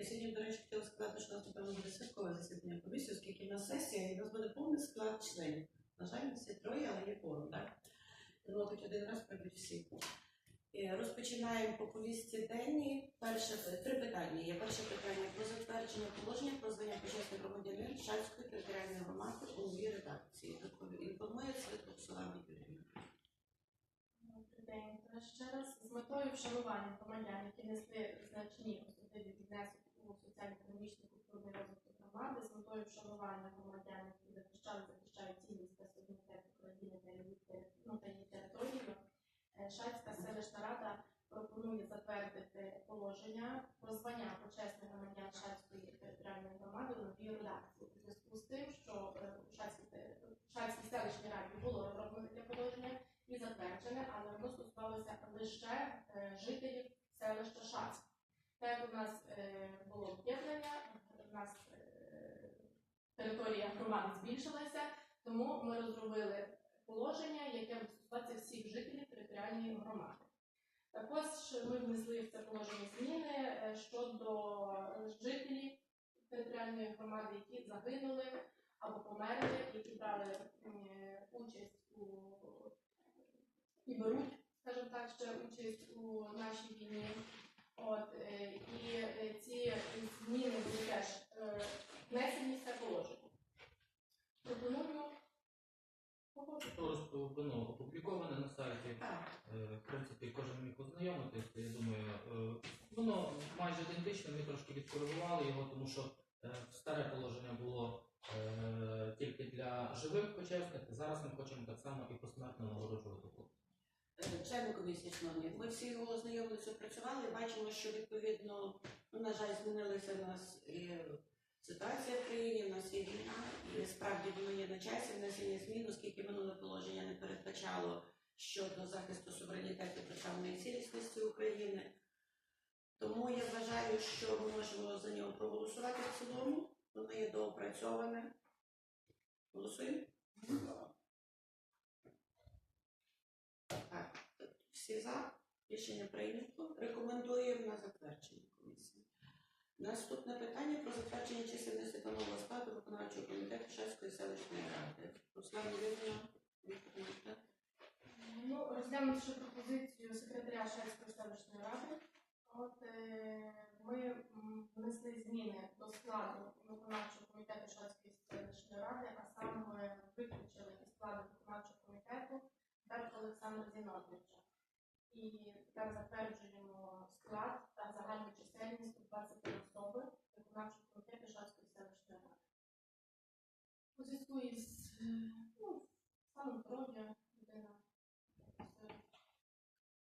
Я сьогодні, до речі, хотіла сказати, що у нас напевно буде святкове засідання комісії, оскільки сесія, і у нас буде повний склад членів. На жаль, є троє, але є форум, так? Тому один раз прийдуть всі. Е, Розпочинаємо по повістці денній. Перше три питання. Є перше питання про затвердження положення про звання почесних громадянин Шальської територіальної громади у новій редакції. Інформує Святок Солана Юрійовна. Добрий день. Ще раз з метою вшанування громадян, які несли значні особливі внесок у соціально-економічний культурний розвиток громади, з метою вшанування громадян, які захищали, захищають цінність та суверенітет України та її ну, територію, е, Шацька селищна рада пропонує затвердити положення про звання почесних громадян Шацької територіальної громади у новій редакції. У зв'язку з тим, що е, у Шацькій селищній раді було розроблено таке положення, і затверджене, але воно стосувалося лише е, жителів селища Шацьк. Так у нас е, було об'єднання, у нас е, територія громади збільшилася, тому ми розробили положення, яке буде всіх жителів територіальної громади. Також ми внесли в це положення зміни е, щодо жителів територіальної громади, які загинули або померли, які брали е, участь у і беруть, скажімо так, ще участь у нашій війні. От, е, і е, ці зміни були теж е, внесені в це положення. Пропоную Просто воно опубліковане на сайті. Е, В принципі, кожен міг ознайомитися. Я думаю, е, воно майже ідентичне. Ми трошки відкоригували його, тому що е, старе положення було тільки для живих почесних. Зараз ми хочемо так само і посмертно нагороджувати Члени комісії, шановні, ми всі його ознайомилися, працювали, бачимо, що відповідно, ну, на жаль, змінилася в нас і ситуація в країні, в нас є війна, і справді воно є на часі внесення змін, оскільки минуле положення не передбачало щодо захисту суверенітету державної цілісності України. Тому я вважаю, що ми можемо за нього проголосувати в цілому. Воно є доопрацьоване. Голосуємо? Так, всі за. Рішення прийнято. Комісії. Наступне питання про затвердження чисельності та складу виконавчого комітету Шацької селищної ради. Руслан Юрійовна. Ну, розглянувши пропозицію секретаря Шальської селищної ради, от е, ми внесли зміни до складу виконавчого комітету Шальської селищної ради, а саме виключили із складу виконавчого комітету Берка Олександра Зіновича. І тепер затверджуємо склад та загальну чисельність у 23 особи виконавчого комітету Шальської селищної ради. У зв'язку із ну, станом здоров'я людина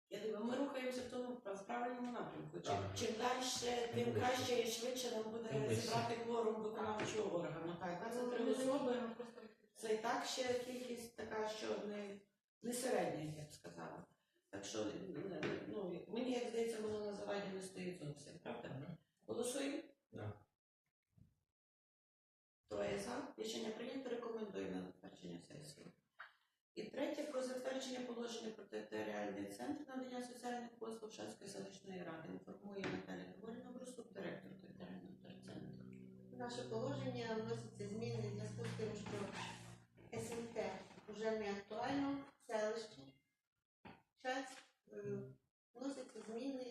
Я думаю, ми рухаємося в тому в правильному напрямку. Чим, Так. чим далі, тим краще і швидше нам буде вище. зібрати кворум виконавчого органу. Так, 23 особи. Це і так ще кількість така, що не, не середня, я б сказала. Так що, ну, мені як здається, воно на заваді не стоїть зовсім, правда? Голосуємо? Да. Троє за. Рішення прийнято. Рекомендуємо на затвердження сесії. І третє про затвердження положення про територіальний центр надання соціальних послуг Шацької селищної ради. Інформує Наталя Григорівна Брусук, директор територіального центру. Наше положення вносяться зміни в зв'язку з тим, що СМТ вже не актуально в селищі. Час е, вносяться зміни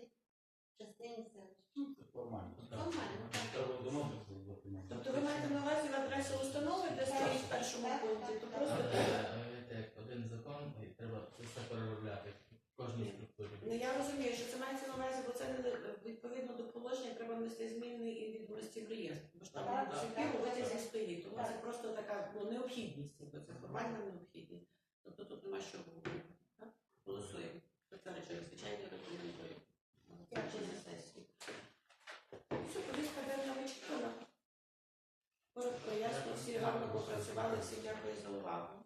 в частині. Це формально. Так. Документом. Тобто ви маєте на увазі в адресу установи, де стоїть в першому пункті, то просто як один закон, і треба це все переробляти в кожній структурі. Ну я розумію, що це мається на увазі, бо це не відповідно до положення треба внести зміни і відомості в реєстр. Бо ж там Так, так, витязі стоїть. Тому це просто така ну, необхідність, бо це формальна необхідність. Тобто тут нема що говорити. Celano, posle se a que.